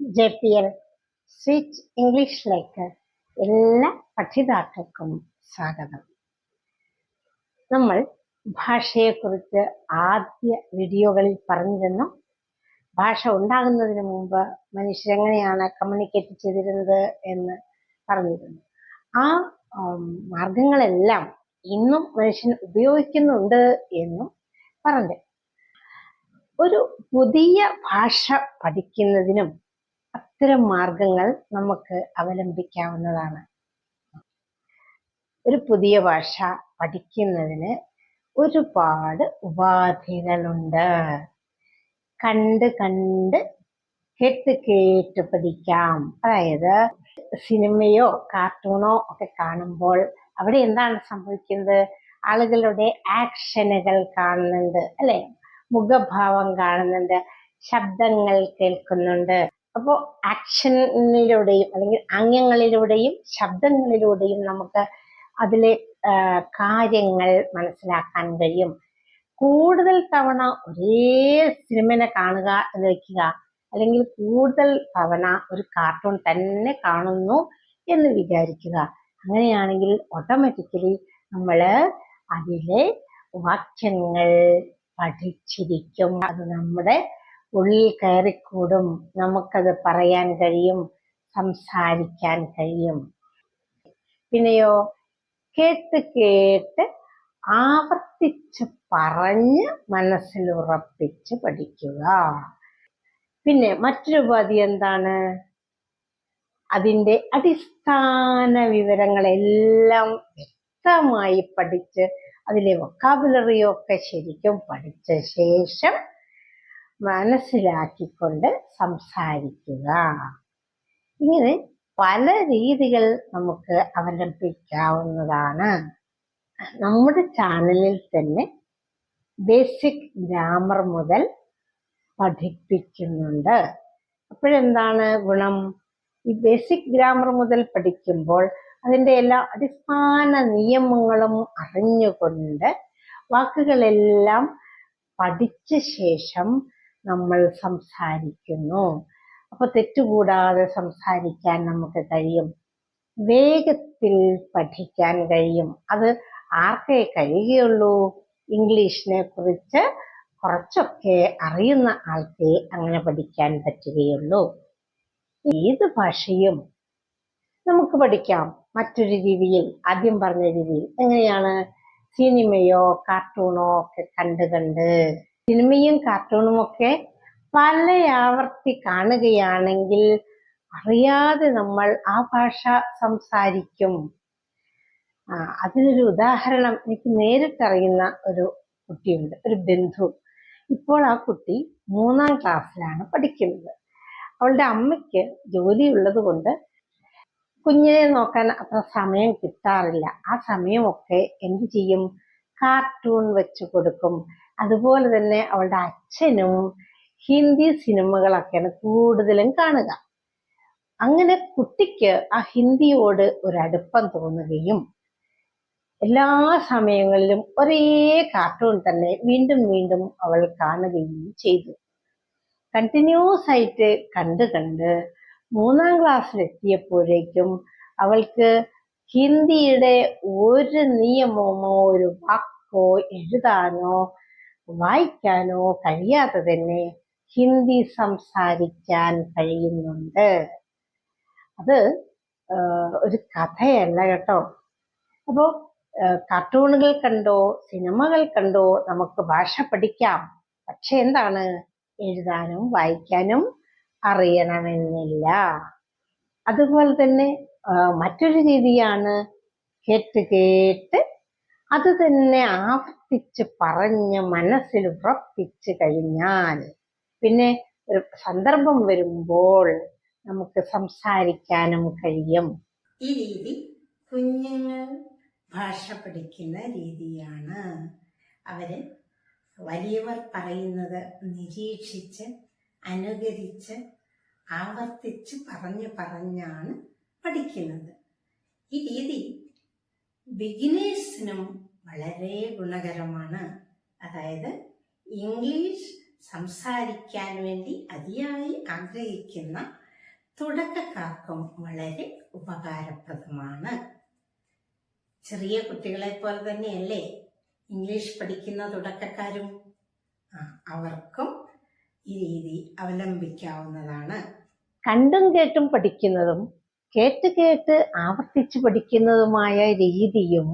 J P L switch ഇംഗ്ലീഷിലേക്ക് എല്ലാ പഠിതാക്കൾക്കും സ്വാഗതം. നമ്മൾ ഭാഷയെക്കുറിച്ച് ആദ്യ വീഡിയോകളിൽ പറഞ്ഞിരുന്നു. ഭാഷ ഉണ്ടാകുന്നതിന് മുമ്പ് മനുഷ്യരെങ്ങനെയാണ് കമ്മ്യൂണിക്കേറ്റ് ചെയ്തിരുന്നത് എന്ന് പറഞ്ഞിരുന്നു. ആ മാർഗങ്ങളെല്ലാം ഇന്നും മനുഷ്യൻ ഉപയോഗിക്കുന്നുണ്ട് എന്നും പറഞ്ഞു. ഒരു പുതിയ ഭാഷ പഠിക്കുന്നതിനും അത്തരം മാർഗങ്ങൾ നമുക്ക് അവലംബിക്കാവുന്നതാണ്. ഒരു പുതിയ ഭാഷ പഠിക്കുന്നതിന് ഒരുപാട് ഉപാധികളുണ്ട്. കണ്ട് കണ്ട് കേട്ട് കേട്ട് പഠിക്കാം. അതായത് സിനിമയോ കാർട്ടൂണോ ഒക്കെ കാണുമ്പോൾ അവിടെ എന്താണ് സംഭവിക്കുന്നത്? ആളുകളുടെ ആക്ഷനുകൾ കാണുന്നുണ്ട് അല്ലെ? മുഖഭാവം കാണുന്നുണ്ട് ശബ്ദങ്ങൾ കേൾക്കുന്നുണ്ട്. അപ്പോൾ ആക്ഷനിലൂടെയും അല്ലെങ്കിൽ ആംഗ്യങ്ങളിലൂടെയും ശബ്ദങ്ങളിലൂടെയും നമുക്ക് അതിലെ കാര്യങ്ങൾ മനസ്സിലാക്കാൻ കഴിയും. കൂടുതൽ തവണ ഒരേ സിനിമനെ കാണുക എന്ന് വെക്കുക അല്ലെങ്കിൽ കൂടുതൽ തവണ ഒരു കാർട്ടൂൺ തന്നെ കാണുന്നു എന്ന് വിചാരിക്കുക. അങ്ങനെയാണെങ്കിൽ ഓട്ടോമാറ്റിക്കലി നമ്മൾ അതിലെ വാക്യങ്ങൾ പഠിച്ചിരിക്കും. അത് നമ്മുടെ ഉള്ളിൽ കയറിക്കൂടും. നമുക്കത് പറയാൻ കഴിയും സംസാരിക്കാൻ കഴിയും. പിന്നെയോ കേട്ട് കേട്ട് ആവർത്തിച്ച് പറഞ്ഞ് മനസ്സിൽ ഉറപ്പിച്ച് പഠിക്കുക. പിന്നെ മറ്റൊരു ഉപാധി എന്താണ്? അതിന്റെ അടിസ്ഥാന വിവരങ്ങളെല്ലാം വ്യക്തമായി പഠിച്ച് അതിലെ വൊക്കാബുലറിയൊക്കെ ശരിക്കും പഠിച്ച ശേഷം മനസ്സിലാക്കിക്കൊണ്ട് സംസാരിക്കുക. ഇങ്ങനെ പല രീതികൾ നമുക്ക് അവലംബിക്കാവുന്നതാണ്. നമ്മുടെ ചാനലിൽ തന്നെ ബേസിക് ഗ്രാമർ മുതൽ പഠിപ്പിക്കുന്നുണ്ട്. അപ്പോഴെന്താണ് ഗുണം? ഈ ബേസിക് ഗ്രാമർ മുതൽ പഠിക്കുമ്പോൾ അതിന്റെ എല്ലാ അടിസ്ഥാന നിയമങ്ങളും അറിഞ്ഞുകൊണ്ട് വാക്കുകളെല്ലാം പഠിച്ച ശേഷം നമ്മൾ സംസാരിക്കുന്നു. അപ്പൊ തെറ്റുകൂടാതെ സംസാരിക്കാൻ നമുക്ക് കഴിയും. വേഗത്തിൽ പഠിക്കാൻ കഴിയും. അത് ആർക്കേ കഴിയുകയുള്ളൂ? ഇംഗ്ലീഷിനെ കുറിച്ച് കുറച്ചൊക്കെ അറിയുന്ന ആൾക്കേ അങ്ങനെ പഠിക്കാൻ പറ്റുകയുള്ളൂ. ഏത് ഭാഷയും നമുക്ക് പഠിക്കാം. മറ്റൊരു രീതിയിൽ ആദ്യം പറഞ്ഞ രീതിയിൽ. എങ്ങനെയാണ്? സിനിമയോ കാർട്ടൂണോ ഒക്കെ കണ്ട് കണ്ട് സിനിമയും കാർട്ടൂണും ഒക്കെ പലയാവർത്തി കാണുകയാണെങ്കിൽ അറിയാതെ നമ്മൾ ആ ഭാഷ സംസാരിക്കും. അതിനൊരു ഉദാഹരണം എനിക്ക് നേരിട്ടറിയുന്ന ഒരു കുട്ടിയുണ്ട് ഒരു ബന്ധു. ഇപ്പോൾ ആ കുട്ടി മൂന്നാം ക്ലാസ്സിലാണ് പഠിക്കുന്നത്. അവളുടെ അമ്മയ്ക്ക് ജോലിയുള്ളത് കൊണ്ട് കുഞ്ഞിനെ നോക്കാൻ അത്ര സമയം കിട്ടാറില്ല. ആ സമയമൊക്കെ എന്ത് ചെയ്യും? കാർട്ടൂൺ വെച്ച് കൊടുക്കും. അതുപോലെ തന്നെ അവളുടെ അച്ഛനും ഹിന്ദി സിനിമകളൊക്കെയാണ് കൂടുതലും കാണുക. അങ്ങനെ കുട്ടിക്ക് ആ ഹിന്ദിയോട് ഒരടുപ്പം തോന്നുകയും എല്ലാ സമയങ്ങളിലും ഒരേ കാർട്ടൂൺ തന്നെ വീണ്ടും വീണ്ടും അവൾ കാണുകയും ചെയ്തു. കണ്ടിന്യൂസ് ആയിട്ട് കണ്ട് കണ്ട് മൂന്നാം ക്ലാസ്സിലെത്തിയപ്പോഴേക്കും അവൾക്ക് ഹിന്ദിയുടെ ഒരു നിയമമോ ഒരു വാക്കോ എഴുതാനോ വായിക്കാനോ കഴിയാതെ തന്നെ ഹിന്ദി സംസാരിക്കാൻ കഴിയുന്നുണ്ട്. അത് ഒരു കഥയല്ല കേട്ടോ. അപ്പോൾ കാർട്ടൂണുകൾ കണ്ടോ സിനിമകൾ കണ്ടോ നമുക്ക് ഭാഷ പഠിക്കാം. പക്ഷെ എന്താണ്? എഴുതാനും വായിക്കാനും അറിയണമെന്നില്ല. അതുപോലെ തന്നെ മറ്റൊരു രീതിയാണ് കേട്ട് കേട്ട് അത് തന്നെ ആവർത്തിച്ച് പറഞ്ഞ് മനസ്സിൽ ഉറപ്പിച്ച് കഴിഞ്ഞാൽ പിന്നെ ഒരു സന്ദർഭം വരുമ്പോൾ നമുക്ക് സംസാരിക്കാനും കഴിയും. ഈ രീതി കുഞ്ഞുങ്ങൾ ഭാഷ പഠിക്കുന്ന രീതിയാണ്. അവർ വലിയവർ പറയുന്നത് നിരീക്ഷിച്ച് അനുകരിച്ച് ആവർത്തിച്ച് പറഞ്ഞ് പറഞ്ഞാണ് പഠിക്കുന്നത്. ഈ രീതി ബിഗിനേഴ്സിനും വളരെ ഗുണകരമാണ്. അതായത് ഇംഗ്ലീഷ് സംസാരിക്കാൻ വേണ്ടി അതിയായി ആഗ്രഹിക്കുന്ന തുടക്കക്കാർക്കും വളരെ ഉപകാരപ്രദമാണ്. ചെറിയ കുട്ടികളെ പോലെ തന്നെയല്ലേ ഇംഗ്ലീഷ് പഠിക്കുന്ന തുടക്കക്കാരും? അവർക്കും ഈ രീതി അവലംബിക്കാവുന്നതാണ്. കണ്ടും കേട്ടും പഠിക്കുന്നതും കേട്ട് കേട്ട് ആവർത്തിച്ച് പഠിക്കുന്നതുമായ രീതിയും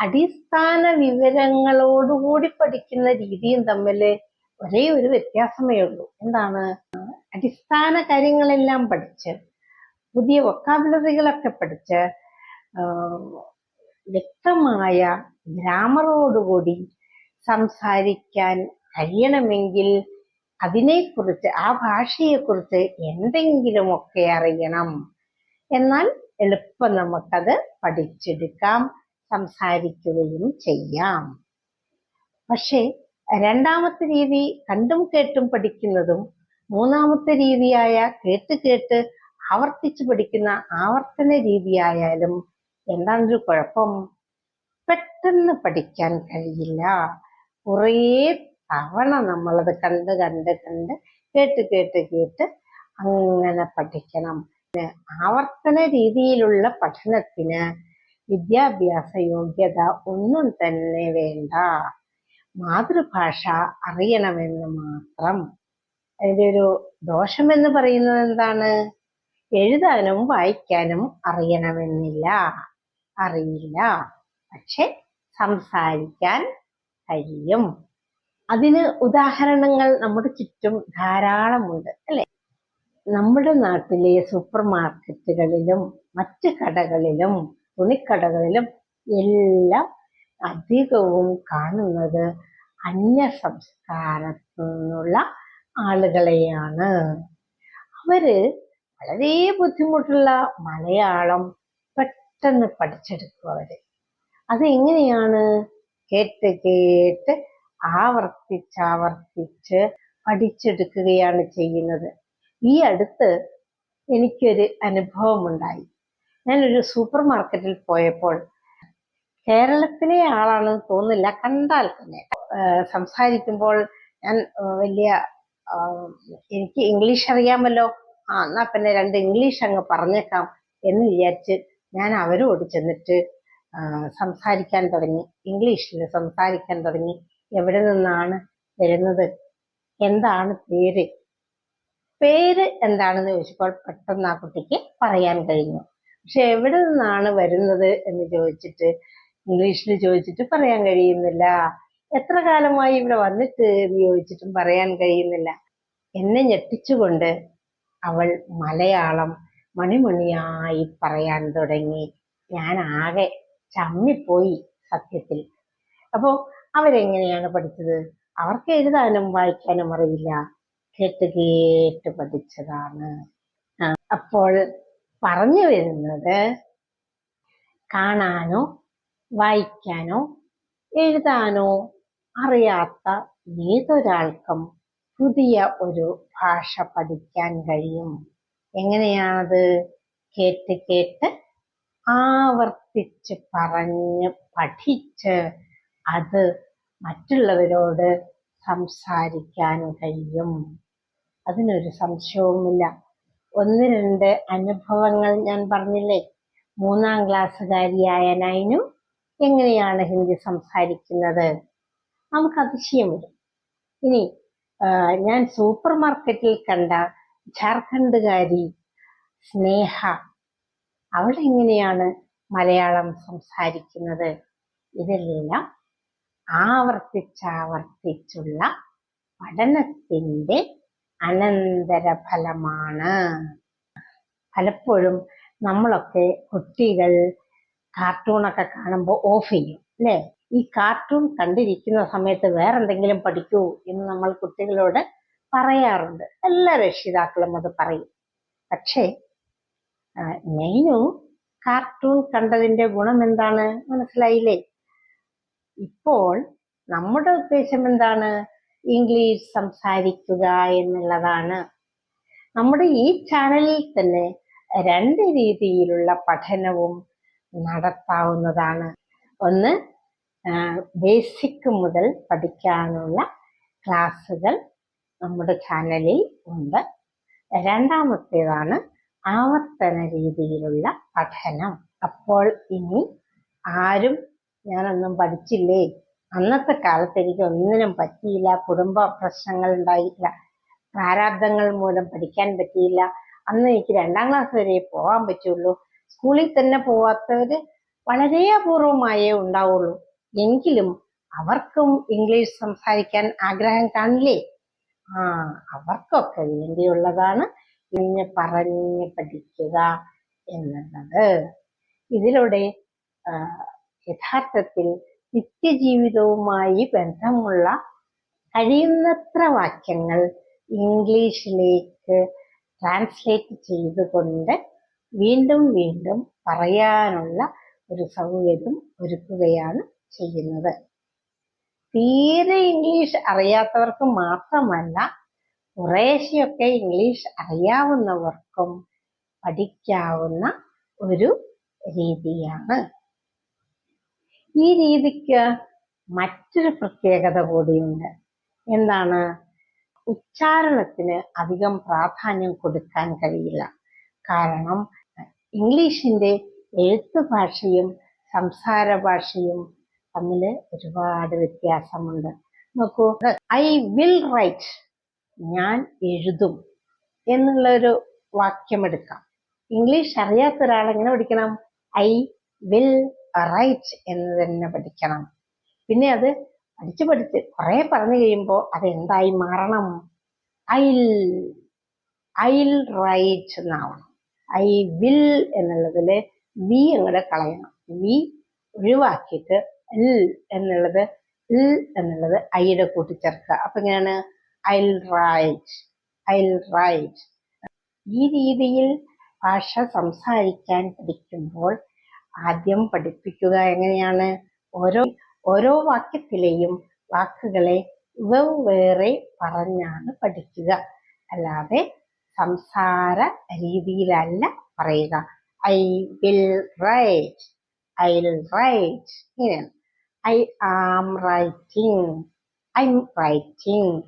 അടിസ്ഥാന വിവരങ്ങളോടുകൂടി പഠിക്കുന്ന രീതിയും തമ്മിൽ ഒരേ ഒരു വ്യത്യാസമേ ഉള്ളൂ. എന്താണ്? അടിസ്ഥാന കാര്യങ്ങളെല്ലാം പഠിച്ച് പുതിയ വൊക്കാബുലറികളൊക്കെ പഠിച്ച് വ്യക്തമായ ഗ്രാമറോടുകൂടി സംസാരിക്കാൻ കഴിയണമെങ്കിൽ അതിനെക്കുറിച്ച് ആ ഭാഷയെക്കുറിച്ച് എന്തെങ്കിലുമൊക്കെ അറിയണം. എന്നാൽ എളുപ്പം നമുക്കത് പഠിച്ചെടുക്കാം. സംസാരിക്കുകയും ചെയ്യാം. പക്ഷേ രണ്ടാമത്തെ രീതി കണ്ടും കേട്ടും പഠിക്കുന്നതും മൂന്നാമത്തെ രീതിയായ കേട്ട് കേട്ട് ആവർത്തിച്ച് പഠിക്കുന്ന ആവർത്തന രീതിയായാലും എന്താണൊരു കുഴപ്പം? പെട്ടെന്ന് പഠിക്കാൻ കഴിയില്ല. കുറേ തവണ നമ്മളത് കണ്ട് കണ്ട് കണ്ട് കേട്ട് കേട്ട് കേട്ട് അങ്ങനെ പഠിക്കണം. ആവർത്തന രീതിയിലുള്ള പഠനത്തിന് വിദ്യാഭ്യാസ യോഗ്യത ഒന്നും തന്നെ വേണ്ട. മാതൃഭാഷ അറിയണമെന്ന് മാത്രം. അതിന്റെ ഒരു ദോഷമെന്ന് പറയുന്നത് എന്താണ്? എഴുതാനും വായിക്കാനും അറിയണമെന്നില്ല. അറിയില്ല. പക്ഷെ സംസാരിക്കാൻ കഴിയും. അതിന് ഉദാഹരണങ്ങൾ നമ്മുടെ ചുറ്റും ധാരാളമുണ്ട് അല്ലെ? നമ്മുടെ നാട്ടിലെ സൂപ്പർ മാർക്കറ്റുകളിലും മറ്റ് കടകളിലും തുണിക്കടകളിലും എല്ലാം അധികവും കാണുന്നത് അന്യ സംസ്കാരത്തു ആളുകളെയാണ്. അവർ വളരെ ബുദ്ധിമുട്ടുള്ള മലയാളം പെട്ടെന്ന് പഠിച്ചെടുക്കും അവർ. അതെങ്ങനെയാണ്? കേട്ട് കേട്ട് ആവർത്തിച്ചാവർത്തിച്ച് പഠിച്ചെടുക്കുകയാണ് ചെയ്യുന്നത്. ഈ അടുത്ത് എനിക്കൊരു അനുഭവമുണ്ടായി. ഞാനൊരു സൂപ്പർ മാർക്കറ്റിൽ പോയപ്പോൾ കേരളത്തിലെ ആളാണെന്ന് തോന്നില്ല കണ്ടാൽ തന്നെ. സംസാരിക്കുമ്പോൾ ഞാൻ വലിയ എനിക്ക് ഇംഗ്ലീഷ് അറിയാമല്ലോ. ആ എന്നാ പിന്നെ രണ്ട് ഇംഗ്ലീഷ് അങ്ങ് പറഞ്ഞേക്കാം എന്ന് വിചാരിച്ച് ഞാൻ അവരോട് ചെന്നിട്ട് സംസാരിക്കാൻ തുടങ്ങി. ഇംഗ്ലീഷിൽ സംസാരിക്കാൻ തുടങ്ങി. എവിടെ നിന്നാണ് വരുന്നത്? എന്താണ് പേര്? പേര് എന്താണെന്ന് ചോദിച്ചപ്പോൾ പെട്ടെന്ന് ആ കുട്ടിക്ക് പറയാൻ കഴിഞ്ഞു. പക്ഷെ എവിടെ നിന്നാണ് വരുന്നത് എന്ന് ചോദിച്ചിട്ട് ഇംഗ്ലീഷിൽ ചോദിച്ചിട്ട് പറയാൻ കഴിയുന്നില്ല. എത്ര കാലമായി ഇവിടെ വന്നിട്ട് എന്ന് ചോദിച്ചിട്ടും പറയാൻ കഴിയുന്നില്ല. എന്നെ ഞെട്ടിച്ചുകൊണ്ട് അവൾ മലയാളം മണിമണിയായി പറയാൻ തുടങ്ങി. ഞാൻ ആകെ ചമ്മിപ്പോയി സത്യത്തിൽ. അപ്പോ അവരെങ്ങനെയാണ് പഠിച്ചത്? അവർക്ക് എഴുതാനും വായിക്കാനും അറിയില്ല. കേട്ട് കേട്ട് പഠിച്ചതാണ്. അപ്പോൾ പറഞ്ഞു വരുന്നത് കാണാനോ വായിക്കാനോ എഴുതാനോ അറിയാത്ത ഏതൊരാൾക്കും പുതിയ ഒരു ഭാഷ പഠിക്കാൻ കഴിയും. എങ്ങനെയാണത്? കേട്ട് കേട്ട് ആവർത്തിച്ച് പറഞ്ഞ് പഠിച്ച് അത് മറ്റുള്ളവരോട് സംസാരിക്കാൻ കഴിയും. അതിനൊരു സംശയവുമില്ല. ഒന്ന് രണ്ട് അനുഭവങ്ങൾ ഞാൻ പറഞ്ഞില്ലേ? മൂന്നാം ക്ലാസ്സുകാരിയായ നൈനു എങ്ങനെയാണ് ഹിന്ദി സംസാരിക്കുന്നത്? നമുക്ക് അതിശയം വരും ഇനി ഞാൻ സൂപ്പർ മാർക്കറ്റിൽ കണ്ട ജാർഖണ്ഡുകാരി സ്നേഹ അവൾ എങ്ങനെയാണ് മലയാളം സംസാരിക്കുന്നത്? ഇതെല്ലാം ആവർത്തിച്ചാവർത്തിച്ചുള്ള പഠനത്തിന്റെ അനന്തരഫലമാണ്. പലപ്പോഴും നമ്മളൊക്കെ കുട്ടികൾ കാർട്ടൂണൊക്കെ കാണുമ്പോൾ ഓഫ് ചെയ്യും അല്ലേ? ഈ കാർട്ടൂൺ കണ്ടിരിക്കുന്ന സമയത്ത് വേറെന്തെങ്കിലും പഠിക്കൂ എന്ന് നമ്മൾ കുട്ടികളോട് പറയാറുണ്ട്. എല്ലാ രക്ഷിതാക്കളും അത് പറയും. പക്ഷേ നെയ്നു കാർട്ടൂൺ കണ്ടതിന്റെ ഗുണം എന്താണ്? മനസ്സിലായില്ലേ? ഇപ്പോൾ നമ്മുടെ ഉദ്ദേശം എന്താണ്? ഇംഗ്ലീഷ് സംസാരിക്കുക എന്നുള്ളതാണ്. നമ്മുടെ ഈ ചാനലിൽ തന്നെ രണ്ട് രീതിയിലുള്ള പഠനവും നടത്താവുന്നതാണ്. ഒന്ന് ബേസിക് മുതൽ പഠിക്കാനുള്ള ക്ലാസ്സുകൾ നമ്മുടെ ചാനലിൽ ഉണ്ട്. രണ്ടാമത്തേതാണ് ആവർത്തന രീതിയിലുള്ള പഠനം. അപ്പോൾ ഇനി ആരും ഞാനൊന്നും പഠിച്ചില്ലേ? അന്നത്തെ കാലത്ത് എനിക്ക് ഒന്നിനും പറ്റിയില്ല. കുടുംബ പ്രശ്നങ്ങൾ ഉണ്ടായില്ല പ്രാരാബ്ദങ്ങൾ മൂലം പഠിക്കാൻ പറ്റിയില്ല. അന്ന് എനിക്ക് രണ്ടാം ക്ലാസ് വരെ പോകാൻ പറ്റുള്ളൂ. സ്കൂളിൽ തന്നെ പോവാത്തവര് വളരെ അപൂർവമായേ ഉണ്ടാവുള്ളൂ. എങ്കിലും അവർക്കും ഇംഗ്ലീഷ് സംസാരിക്കാൻ ആഗ്രഹം കാണില്ലേ? ആ അവർക്കൊക്കെ വേണ്ടിയുള്ളതാണ് ഇന്ന് പറഞ്ഞ് പഠിക്കുക എന്നുള്ളത്. ഇതിലൂടെ യഥാർത്ഥത്തിൽ നിത്യജീവിതവുമായി ബന്ധമുള്ള കഴിയുന്നത്ര വാക്യങ്ങൾ ഇംഗ്ലീഷിലേക്ക് ട്രാൻസ്ലേറ്റ് ചെയ്തുകൊണ്ട് വീണ്ടും വീണ്ടും പറയാനുള്ള ഒരു സൗകര്യം ഒരുക്കുകയാണ് ചെയ്യുന്നത്. തീരെ ഇംഗ്ലീഷ് അറിയാത്തവർക്ക് മാത്രമല്ല കുറേശ്ശെയൊക്കെ ഇംഗ്ലീഷ് അറിയാവുന്നവർക്കും പഠിക്കാവുന്ന ഒരു രീതിയാണ്. ഈ രീതിക്ക് മറ്റൊരു പ്രത്യേകത കൂടിയുണ്ട്. എന്താണ്? ഉച്ചാരണത്തിന് അധികം പ്രാധാന്യം കൊടുക്കാൻ കഴിയില്ല. കാരണം ഇംഗ്ലീഷിന്റെ എഴുത്ത് ഭാഷയും സംസാര ഭാഷയും തമ്മിൽ ഒരുപാട് വ്യത്യാസമുണ്ട്. നോക്കൂ ഐ വിൽ റൈറ്റ് ഞാൻ എഴുതും എന്നുള്ളൊരു വാക്യം എടുക്കാം ഇംഗ്ലീഷ് അറിയാത്ത ഒരാൾ എങ്ങനെ പഠിക്കണം? ഐ വിൽ റൈറ്റ് എന്ന് തന്നെ പഠിക്കണം. പിന്നെ അത് പഠിച്ച് പഠിച്ച് കുറെ പറഞ്ഞു കഴിയുമ്പോൾ അതെന്തായി മാറണം? ഐൽ ഐൽ റൈറ്റ് എന്നാവണം ഐ വിൽ എന്നുള്ളതിൽ വി അങ്ങോട്ട് കളയണം. വി ഒഴിവാക്കിയിട്ട് എൽ എന്നുള്ളത് ഇൽ എന്നുള്ളത് ഐയുടെ കൂട്ടിച്ചേർക്കുക. അപ്പൊ ഇങ്ങനെയാണ് ഐൽ റൈറ്റ് ഐൽ റൈറ്റ് ഈ രീതിയിൽ ഭാഷ സംസാരിക്കാൻ പഠിക്കുമ്പോൾ ആദ്യം പഠിപ്പിക്കുക എങ്ങനെയാണ്? ഓരോ ഓരോ വാക്യത്തിലെയും വാക്കുകളെ വെവ്വേറെ പറഞ്ഞാണ് പഠിക്കുക. അല്ലാതെ സംസാര രീതിയിലല്ല പറയുക. I will write I will write ഇങ്ങനെയാണ് I am writing I am writing.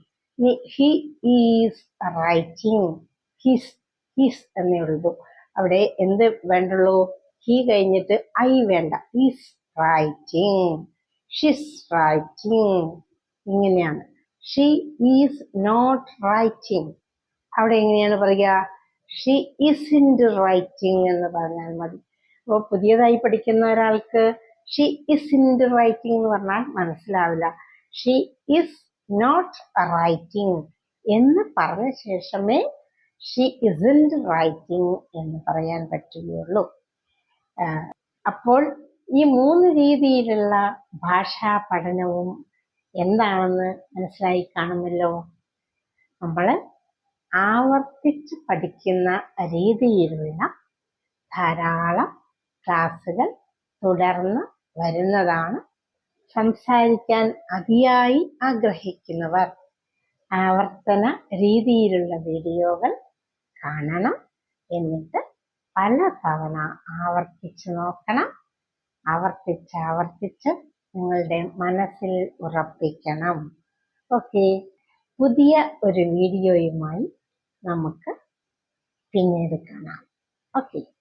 He is writing. His his എന്നേ ഉള്ളൂ. അവിടെ എന്ത് വേണ്ടുള്ളൂ? ഹി കഴിഞ്ഞിട്ട് ഐ വേണ്ട. ഈസ് റൈറ്റിംഗ് ഷിസ് റൈറ്റിംഗ് ഇങ്ങനെയാണ്. ഷീ ഈസ് നോട്ട് റൈറ്റിംഗ് അവിടെ എങ്ങനെയാണ് പറയുക? ഷീ ഇസിൻഡ് റൈറ്റിംഗ് എന്ന് പറഞ്ഞാൽ മതി. അപ്പോൾ പുതിയതായി പഠിക്കുന്ന ഒരാൾക്ക് ഷീ ഇസിൻഡ് റൈറ്റിംഗ് എന്ന് പറഞ്ഞാൽ മനസ്സിലാവില്ല. ഷീ ഇസ് നോട്ട് റൈറ്റിംഗ് എന്ന് പറഞ്ഞ ശേഷമേ ഷീ ഇസിൻഡ് റൈറ്റിംഗ് എന്ന് പറയാൻ പറ്റുകയുള്ളൂ. അപ്പോൾ ഈ മൂന്ന് രീതിയിലുള്ള ഭാഷാ പഠനവും എന്താണെന്ന് മനസ്സിലായി കാണുമല്ലോ? നമ്മൾ ആവർത്തിച്ച് പഠിക്കുന്ന രീതിയിലുള്ള ധാരാളം ക്ലാസ്സുകൾ തുടർന്ന് വരുന്നതാണ് സംസാരിക്കാൻ അതിയായി ആഗ്രഹിക്കുന്നവർ. ആവർത്തന രീതിയിലുള്ള വീഡിയോകൾ കാണണം എന്നിട്ട് പല തവണ ആവർത്തിച്ച് നോക്കണം. ആവർത്തിച്ച് ആവർത്തിച്ച് നിങ്ങളുടെ മനസ്സിൽ ഉറപ്പിക്കണം. ഓക്കെ. പുതിയ ഒരു വീഡിയോയുമായി നമുക്ക് പിന്നീട് കാണാം. ഓക്കെ.